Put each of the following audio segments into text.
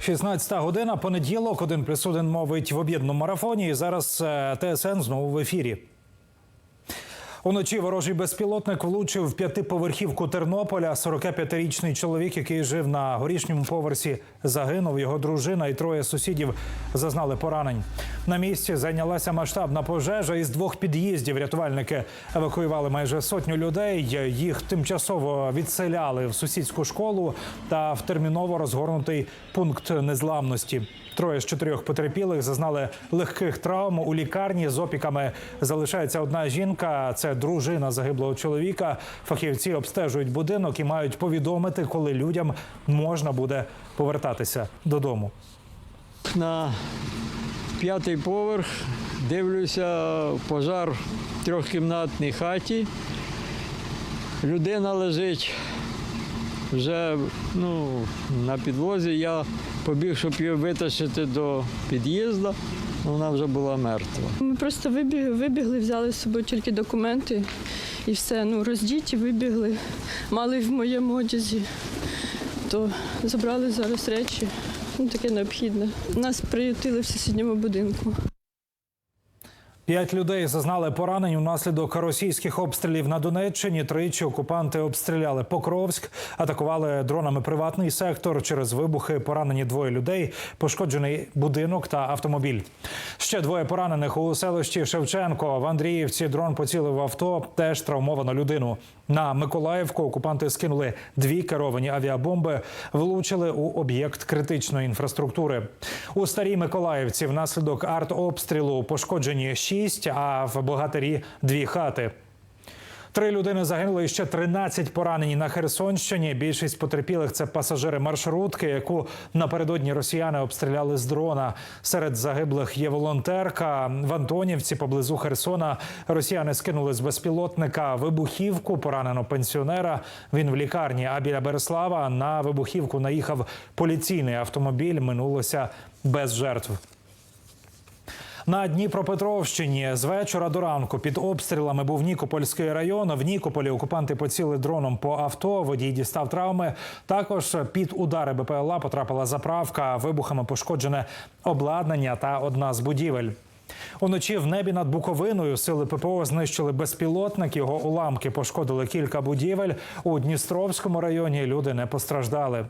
16 година, понеділок, Один плюс один мовить в об'єднаному марафоні. І зараз е, ТСН знову в ефірі. Уночі ворожий безпілотник влучив в п'ятиповерхівку Тернополя. 45-річний чоловік, який жив на горішньому поверсі, загинув. Його дружина і троє сусідів зазнали поранень. На місці зайнялася масштабна пожежа. Із двох під'їздів рятувальники евакуювали майже сотню людей. Їх тимчасово відселяли в сусідську школу та в терміново розгорнутий пункт незламності. Троє з чотирьох потерпілих зазнали легких травм у лікарні. З опіками залишається одна жінка. Це дружина загиблого чоловіка. Фахівці обстежують будинок і мають повідомити, коли людям можна буде повертатися додому. На п'ятий поверх дивлюся пожар в трьохкімнатній хаті. Людина лежить вже ну, на підлозі. Я побіг, щоб її витащити до під'їзду. Вона вже була мертва. Ми просто вибігли, вибігли, взяли з собою тільки документи і все. Ну, роздіті, вибігли, мали в моєму одязі, то забрали зараз речі. Таке необхідне. Нас приютили в сусідньому будинку. П'ять людей зазнали поранень унаслідок російських обстрілів на Донеччині. Тричі окупанти обстріляли Покровськ, атакували дронами приватний сектор. Через вибухи поранені двоє людей, пошкоджений будинок та автомобіль. Ще двоє поранених у селищі Шевченко. В Андріївці дрон поцілив авто. Теж травмовано людину. На Миколаївку окупанти скинули дві керовані авіабомби, влучили у об'єкт критичної інфраструктури. У старій Миколаївці внаслідок артобстрілу пошкоджені шість, а в Богатирі дві хати. Три людини загинули і ще 13 поранені на Херсонщині. Більшість потерпілих це пасажири маршрутки, яку напередодні росіяни обстріляли з дрона. Серед загиблих є волонтерка. В Антонівці поблизу Херсона росіяни скинули з безпілотника вибухівку. Поранено пенсіонера. Він в лікарні. А біля Береслава на вибухівку наїхав поліційний автомобіль. Минулося без жертв. На Дніпропетровщині з вечора до ранку під обстрілами був Нікопольський район. В Нікополі окупанти поціли дроном по авто. Водій дістав травми. Також під удари БПЛА потрапила заправка. Вибухами пошкоджене обладнання та одна з будівель. Уночі в небі над Буковиною сили ППО знищили безпілотник. Його уламки пошкодили кілька будівель. У Дністровському районі люди не постраждали.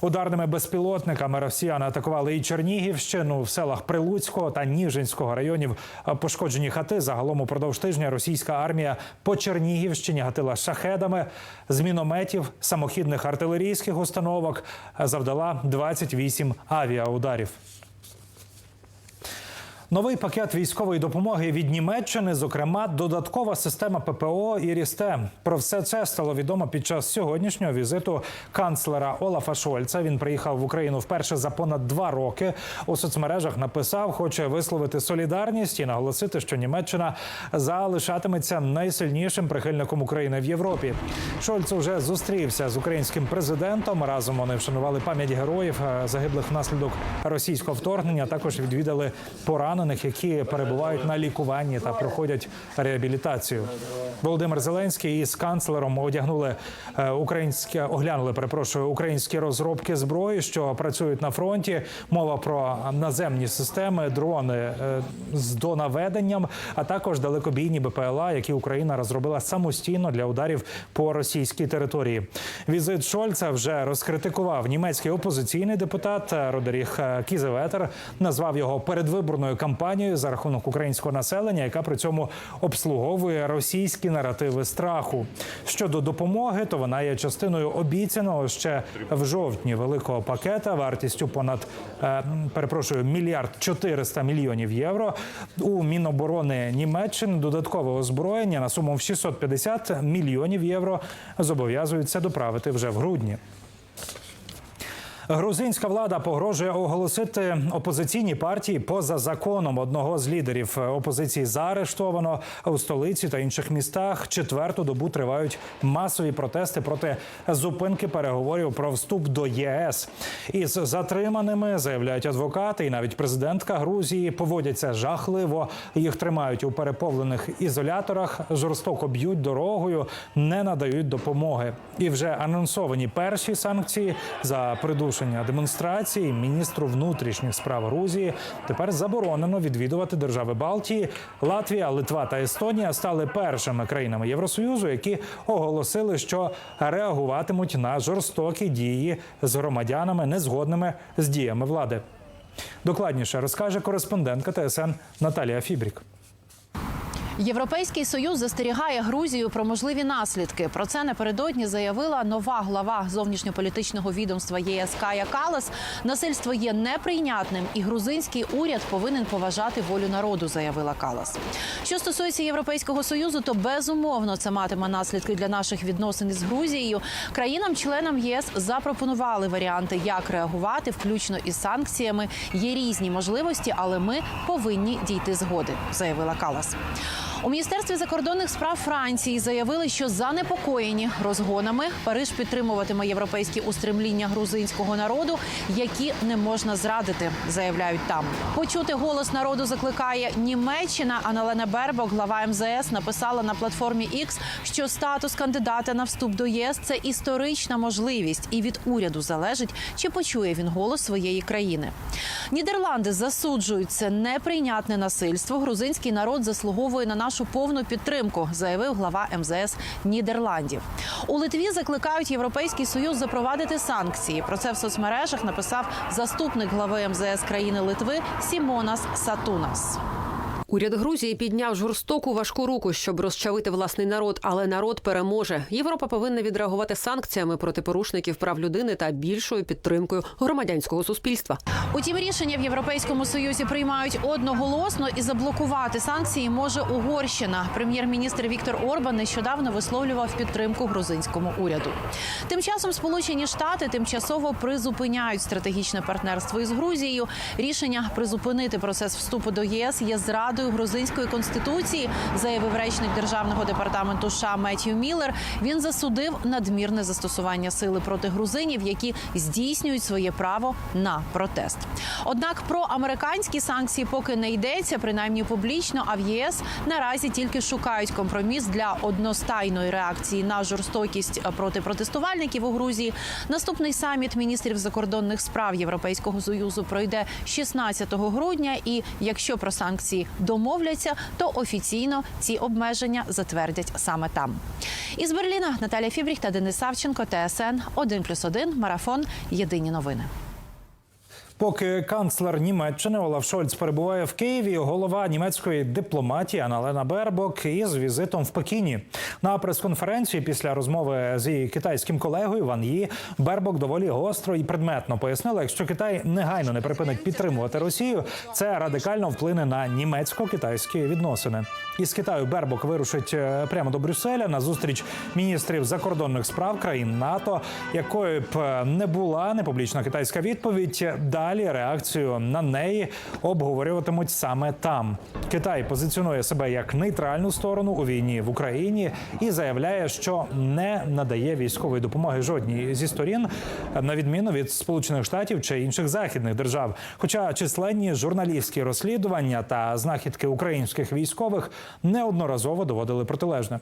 Ударними безпілотниками росіяни атакували і Чернігівщину в селах Прилуцького та Ніжинського районів. Пошкоджені хати загалом упродовж тижня російська армія по Чернігівщині гатила шахедами з мінометів, самохідних артилерійських установок. Завдала 28 авіаударів. Новий пакет військової допомоги від Німеччини, зокрема, додаткова система ППО і Рісте. Про все це стало відомо під час сьогоднішнього візиту канцлера Олафа Шольца. Він приїхав в Україну вперше за понад два роки. У соцмережах написав, хоче висловити солідарність і наголосити, що Німеччина залишатиметься найсильнішим прихильником України в Європі. Шольц уже зустрівся з українським президентом. Разом вони вшанували пам'ять героїв е, загиблих внаслідок російського вторгнення. Також відвідали поранених, які перебувають на лікуванні та проходять реабілітацію. Володимир Зеленський із канцлером одягнули е, українське, оглянули перепрошую українські розробки зброї, що працюють на фронті. Мова про наземні системи, дрони е, з донаведенням, а також далекобійні БПЛА, які Україна розробила самостійно для ударів по російській території. Візит Шольца вже розкритикував німецький опозиційний депутат Родеріх Кізеветер, назвав його передвиборною кампанією за рахунок українського населення, яка при цьому обслуговує російські наративи страху. Щодо допомоги, то вона є частиною обіцяного ще в жовтні великого пакета вартістю понад е, перепрошую мільярд 400 мільйонів євро. У Міноборони Німеччини додаткове озброєння на суму в 650 мільйонів євро зобов'язуються доправити вже в грудні. Грузинська влада погрожує оголосити опозиційні партії поза законом. Одного з лідерів опозиції заарештовано у столиці та інших містах. Четверту добу тривають масові протести проти зупинки переговорів про вступ до ЄС. Із затриманими заявляють адвокати, і навіть президентка Грузії поводяться жахливо. Їх тримають у переповнених ізоляторах, жорстоко б'ють дорогою, не надають допомоги. І вже анонсовані перші санкції за придушення оголошення демонстрації міністру внутрішніх справ Грузії тепер заборонено відвідувати держави Балтії. Латвія, Литва та Естонія стали першими країнами Євросоюзу, які оголосили, що реагуватимуть на жорстокі дії з громадянами, незгодними з діями влади. Докладніше розкаже кореспондентка ТСН Наталія Фібрік. Європейський союз застерігає Грузію про можливі наслідки. Про це напередодні заявила нова глава зовнішньополітичного відомства ЄС Кая Калас. Насильство є неприйнятним, і грузинський уряд повинен поважати волю народу. Заявила Калас. Що стосується європейського союзу, то безумовно це матиме наслідки для наших відносин із Грузією. Країнам-членам ЄС запропонували варіанти, як реагувати, включно із санкціями. Є різні можливості, але ми повинні дійти згоди, заявила Калас. У міністерстві закордонних справ Франції заявили, що занепокоєні розгонами Париж підтримуватиме європейські устремління грузинського народу, які не можна зрадити, заявляють там. Почути голос народу закликає Німеччина. Аналена Бербок, глава МЗС, написала на платформі X, що статус кандидата на вступ до ЄС це історична можливість, і від уряду залежить, чи почує він голос своєї країни. Нідерланди засуджують це неприйнятне насильство. Грузинський народ заслуговує на нашу повну підтримку, заявив глава МЗС Нідерландів. У Литві закликають Європейський союз запровадити санкції. Про це в соцмережах написав заступник глави МЗС країни Литви Сімонас Сатунас. Уряд Грузії підняв жорстоку важку руку, щоб розчавити власний народ, але народ переможе. Європа повинна відреагувати санкціями проти порушників прав людини та більшою підтримкою громадянського суспільства. Утім, рішення в Європейському Союзі приймають одноголосно і заблокувати санкції може Угорщина. Прем'єр-міністр Віктор Орбан нещодавно висловлював підтримку грузинському уряду. Тим часом Сполучені Штати тимчасово призупиняють стратегічне партнерство із Грузією. Рішення призупинити процес вступу до ЄС є зрадою грузинської конституції, заявив речник державного департаменту США Меттью Міллер. Він засудив надмірне застосування сили проти грузинів, які здійснюють своє право на протест. Однак про американські санкції поки не йдеться, принаймні публічно. А в ЄС наразі тільки шукають компроміс для одностайної реакції на жорстокість проти протестувальників у Грузії. Наступний саміт міністрів закордонних справ Європейського союзу пройде 16 грудня. І якщо про санкції домовляться, то офіційно ці обмеження затвердять саме там. Із Берліна Наталя Фібріх та Денис Савченко, ТСН 1+,1, Марафон. Єдині новини. Поки канцлер Німеччини Олаф Шольц перебуває в Києві, голова німецької дипломатії Аналена Бербок із візитом в Пекіні на прес-конференції після розмови з її китайським колегою Ван Ї Бербок доволі гостро і предметно пояснила, якщо Китай негайно не припинить підтримувати Росію, це радикально вплине на німецько-китайські відносини. Із Китаю Бербок вирушить е, прямо до Брюсселя на зустріч міністрів закордонних справ країн НАТО, якою б е, не була непублічна китайська відповідь. Далі реакцію на неї обговорюватимуть саме там. Китай позиціонує себе як нейтральну сторону у війні в Україні і заявляє, що не надає військової допомоги жодній зі сторін, на відміну від Сполучених Штатів чи інших західних держав. Хоча численні журналістські розслідування та знахідки українських військових неодноразово доводили протилежне.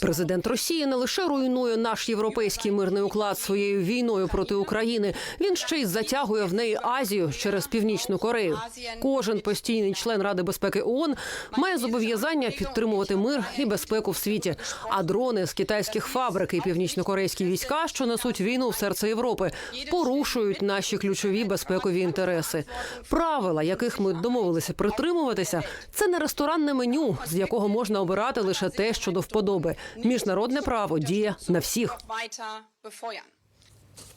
Президент Росії не лише руйнує наш європейський мирний уклад своєю війною проти України. Він ще й затягує в неї Азію через північну Корею. Кожен постійний член Ради безпеки ООН має зобов'язання підтримувати мир і безпеку в світі. А дрони з китайських фабрик і північнокорейські війська, що несуть війну в серце Європи, порушують наші ключові безпекові інтереси. Правила, яких ми домовилися притримуватися, це не ресторанне меню, з якого можна обирати лише те, що до вподоби. Міжнародне право діє на всіх.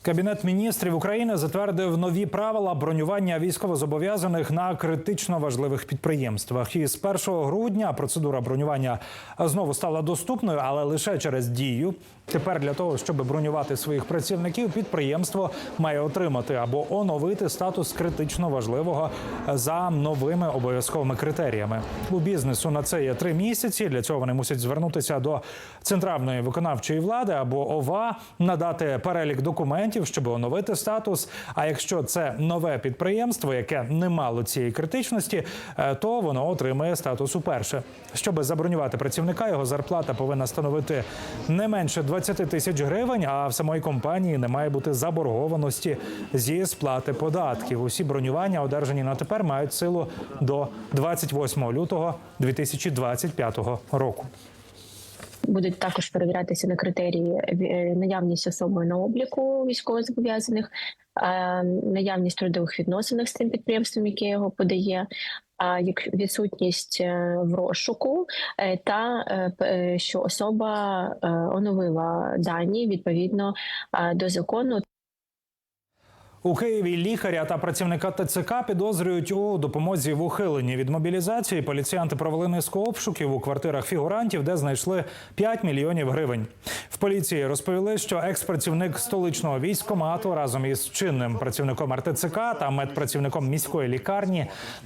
Кабінет міністрів України затвердив нові правила бронювання військовозобов'язаних на критично важливих підприємствах. І з 1 грудня процедура бронювання знову стала доступною, але лише через дію. Тепер для того, щоб бронювати своїх працівників, підприємство має отримати або оновити статус критично важливого за новими обов'язковими критеріями. У бізнесу на це є три місяці. Для цього вони мусять звернутися до центральної виконавчої влади або ОВА, надати перелік документів документів, щоб оновити статус. А якщо це нове підприємство, яке не мало цієї критичності, е, то воно отримає статус уперше. Щоб забронювати працівника, його зарплата повинна становити не менше 20 тисяч гривень. А в самої компанії не має бути заборгованості зі сплати податків. Усі бронювання, одержані на тепер, мають силу до 28 лютого 2025 року. Будуть також перевірятися на критерії е, наявність особи на обліку військовозобов'язаних, е, наявність трудових відносин з тим підприємством, яке його подає. А як відсутність е, в розшуку, е, та е, е, що особа е, оновила дані відповідно е, до закону У Києві лікаря та працівника ТЦК підозрюють у допомозі в ухиленні від мобілізації. Поліціянти провели низку обшуків у квартирах фігурантів, де знайшли 5 мільйонів гривень. В поліції розповіли, що екс-працівник столичного військкомату разом із чинним працівником РТЦК та медпрацівником міської лікарні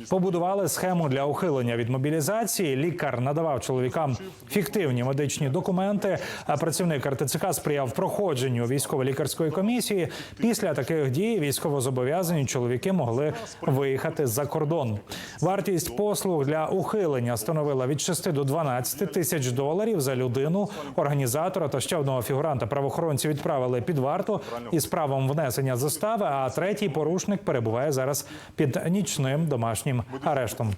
побудували схему для ухилення від мобілізації. Лікар надавав чоловікам фіктивні медичні документи. А працівник РТЦК сприяв проходженню військово-лікарської комісії. Після таких дій військовозобов'язані чоловіки могли виїхати за кордон. Вартість послуг для ухилення становила від 6 до 12 тисяч доларів за людину. Організатора та ще одного фігуранта правоохоронці відправили під варту із правом внесення застави. А третій порушник перебуває зараз під нічним домашнім арештом.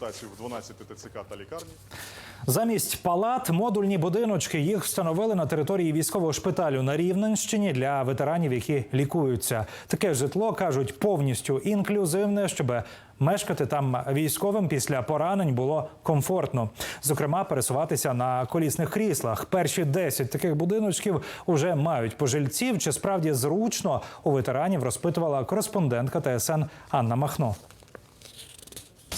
Консультацію в 12 ТЦК та лікарні. Замість палат модульні будиночки їх встановили на території військового шпиталю на Рівненщині для ветеранів, які лікуються. Таке житло кажуть повністю інклюзивне, щоб мешкати там військовим після поранень було комфортно. Зокрема, пересуватися на колісних кріслах. Перші 10 таких будиночків уже мають пожильців. Чи справді зручно у ветеранів розпитувала кореспондентка ТСН Анна Махно.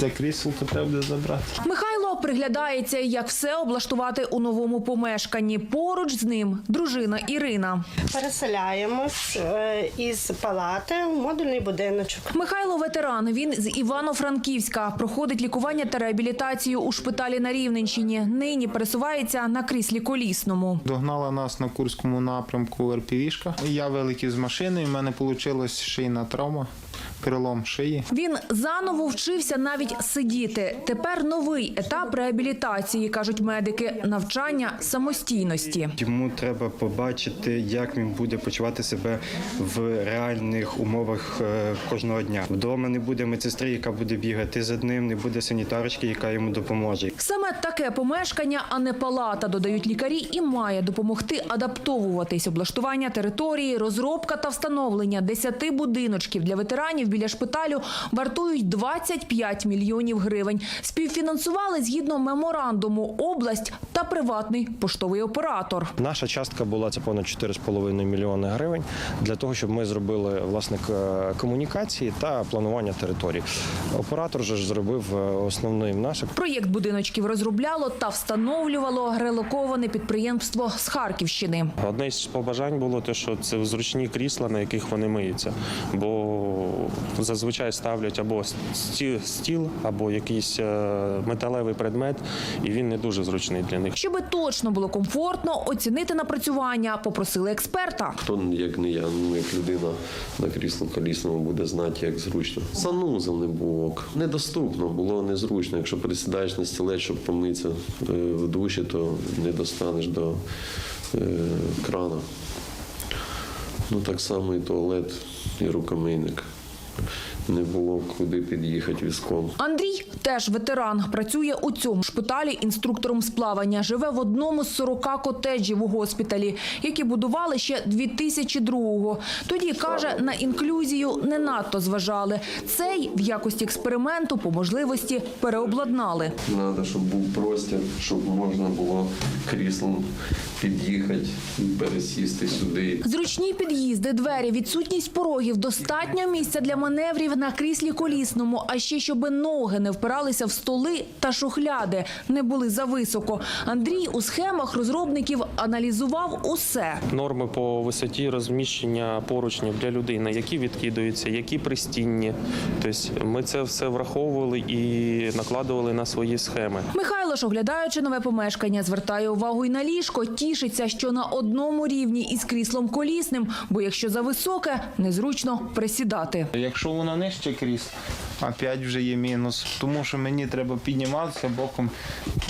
Це крісло то треба буде забрати. Михайло приглядається, як все облаштувати у новому помешканні. Поруч з ним дружина Ірина. Переселяємось е, із палати в модульний будиночок. Михайло ветеран. Він з Івано-Франківська проходить лікування та реабілітацію у шпиталі на Рівненщині. Нині пересувається на кріслі колісному. Догнала нас на Курському напрямку РПВшка. Я вилетів з машини, і в мене вийшла шийна травма, перелом шиї. Він заново вчився навіть сидіти. Тепер новий етап реабілітації, кажуть медики, навчання самостійності. Йому треба побачити, як він буде почувати себе в реальних умовах е, кожного дня. Вдома не буде медсестри, яка буде бігати за ним, не буде санітарочки, яка йому допоможе. Саме таке помешкання, а не палата, додають лікарі, і має допомогти адаптовуватись. Облаштування території, розробка та встановлення 10 будиночків для ветеранів біля шпиталю вартують 25 мільйонів гривень. Співфінансували згідно меморандуму область та приватний поштовий оператор. Наша частка була це понад 4,5 мільйони гривень для того, щоб ми зробили власне комунікації та планування території. Оператор же ж зробив е, основний внесок. Проєкт будиночків розробляло та встановлювало релоковане підприємство з Харківщини. Одне з побажань було те, що це зручні крісла, на яких вони миються. Бо зазвичай ставлять або стіл, або якийсь е, металевий предмет, і він не дуже зручний для них. Щоби точно було комфортно, оцінити напрацювання попросили експерта. Хто як не я, ну як людина на крісло колісному буде знати, як зручно. Санузел не був. Недоступно було незручно. Якщо присідаєш на стілець, щоб помитися е, в душі, то не достанеш до е, крана. Ну так само і туалет, і рукомийник. Не було куди під'їхати візком. Anдрій теж ветеран. Працює у цьому шпиталі інструктором з плавання. Живе в одному з 40 котеджів у госпіталі, які будували ще 2002-го. Тоді каже, на інклюзію не надто зважали. Цей в якості експерименту по можливості переобладнали. Треба, щоб був простір, щоб можна було кріслом під'їхати, пересісти сюди. Зручні під'їзди, двері, відсутність порогів, достатньо місця для маневрів на кріслі колісному, а ще щоби ноги не впиралися в столи та шухляди, не були зависоко. Андрій у схемах розробників аналізував усе. Норми по висоті розміщення поручнів для людини, які відкидаються, які пристінні. Тобто ми це все враховували і накладували на свої схеми. Михайло ж, оглядаючи нове помешкання, звертає увагу й на ліжко. Ті тішиться, що на одному рівні із кріслом колісним, бо якщо зависоке, незручно присідати. Якщо воно нижче крісло, опять вже є мінус. Тому що мені треба підніматися боком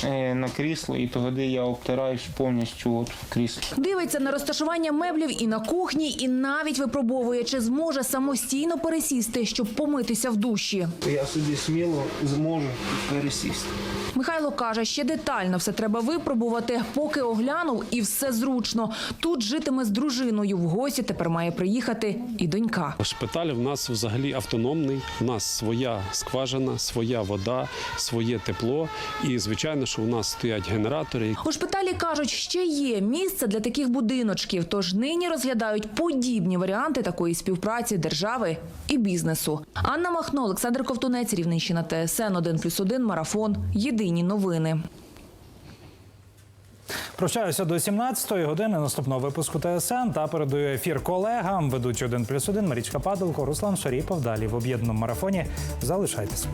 е, на крісло, і тоді я обтираюсь повністю от в крісло. Дивиться на розташування меблів і на кухні, і навіть випробовує, чи зможе самостійно пересісти, щоб помитися в душі. Я собі сміло зможу пересісти. Михайло каже, ще детально все треба випробувати, поки оглянув і все зручно. Тут житиме з дружиною. В гості тепер має приїхати і донька. Шпиталь в нас взагалі автономний. У нас своя скважина, своя вода, своє тепло. І звичайно, що у нас стоять генератори. У шпиталі кажуть, ще є місце для таких будиночків. Тож нині розглядають подібні варіанти такої співпраці держави і бізнесу. Анна Махно, Олександр Ковтунець, Рівненщина, ТСН 1+,1, Марафон. Єдині новини. Прощаюся до 17-ї години наступного випуску ТСН та передаю ефір колегам. Ведучі 1+,1 Марічка Падалко, Руслан Шаріпов. Далі в об'єднаному марафоні. Залишайтеся.